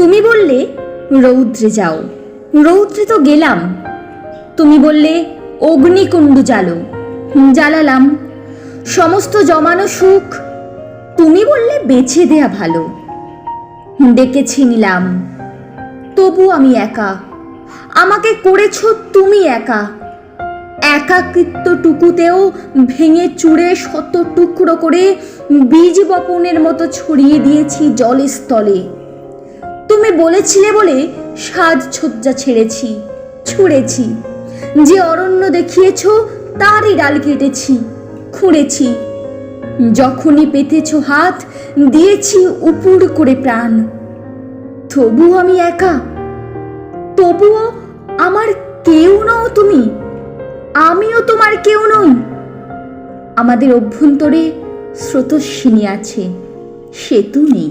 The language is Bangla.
তুমি বললে, রৌদ্রে যাও। রৌদ্রে তো গেলাম। তুমি বললে, অগ্নিকুণ্ড জ্বালো। জ্বালালাম। সমস্ত জমানো সুখ তুমি বললে, বেছে দেয়া ভালো। ডেকেছি নিলাম। তবু আমি একা। আমাকে করেছ তুমি একা। একাকৃত্ব টুকুতেও ভেঙে চুড়ে শত টুকরো করে বীজ বপনের মতো ছড়িয়ে দিয়েছি জলের স্থলে। তুমি বলেছিলে বলে সাজসজ্জা ছেড়েছি, ছুঁড়েছি। যে অরণ্য দেখিয়েছ, তারই ডাল কেটেছি, খুঁড়েছি। যখনই পেতেছ হাত, দিয়েছি উপুর করে প্রাণ। তবু আমি একা। তবুও আমার কেউ নও তুমি। আমিও তোমার কেউ নই। আমাদের অভ্যন্তরে স্রোতস্বিনী আছে, সেতু নেই।